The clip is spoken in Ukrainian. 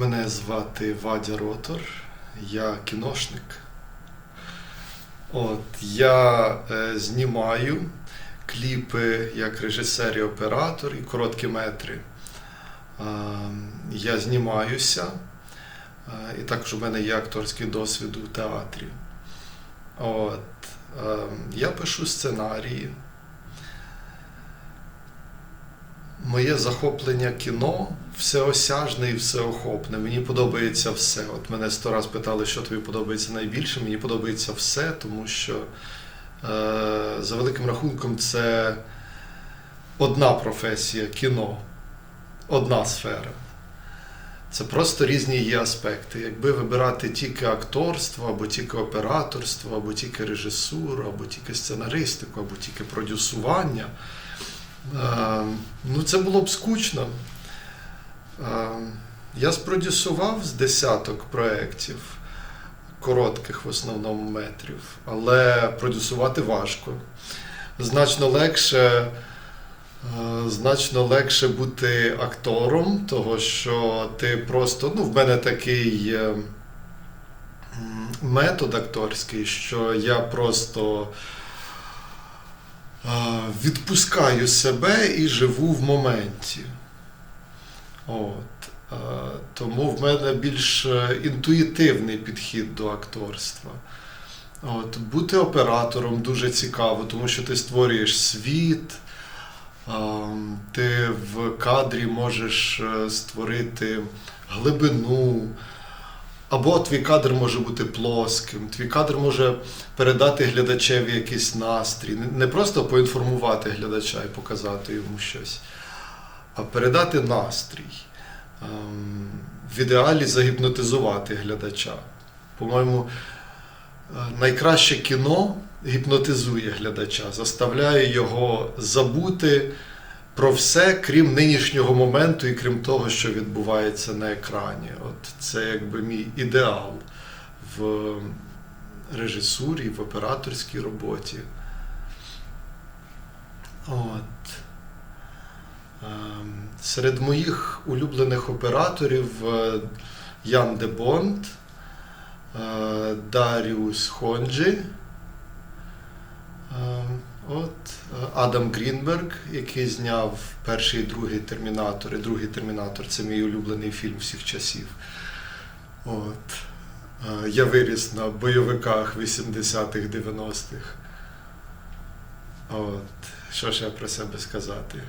Мене звати Вадя Ротор, я кіношник. От, я е, знімаю кліпи як режисер і оператор і короткі метри. Е, я знімаюся, е, і також у мене є акторський досвід у театрі. От, е, я пишу сценарії. Моє захоплення кіно всеосяжне і всеохопне. Мені подобається все. От мене сто раз питали, що тобі подобається найбільше. Мені подобається все, тому що е, за великим рахунком це одна професія кіно, одна сфера. Це просто різні є аспекти. Якби вибирати тільки акторство, або тільки операторство, або тільки режисуру, або тільки сценаристику, або тільки продюсування. Ну, це було б скучно. Я спродюсував з десяток проєктів, коротких в основному метрів, але продюсувати важко. Значно легше, значно легше бути актором, того що ти просто, ну, в мене такий е, метод акторський, що я просто відпускаю себе і живу в моменті. От. Тому в мене більш е, інтуїтивний підхід до акторства. От. Бути оператором дуже цікаво, тому що ти створюєш світ, ти в кадрі можеш е, створити глибину. Або твій кадр може бути плоским, твій кадр може передати глядачеві якийсь настрій, Не- просто поінформувати глядача і показати йому щось, а передати настрій. Ем, В ідеалі загіпнотизувати глядача. По-моєму, е, найкраще кіно гіпнотизує глядача, заставляє його забути про все, крім нинішнього моменту і крім того, що відбувається на екрані. От це якби мій ідеал в режисурі, в операторській роботі. От. Ем, Серед моїх улюблених операторів е, Ян де Бонд, е, Даріус Хонджі. От е, Адам Грінберг, який зняв перший і другий термінатор. І другий термінатор це мій улюблений фільм всіх часів. От. Е, Я виріс на бойовиках 80-х, 90-х. От. Що ж я про себе сказати?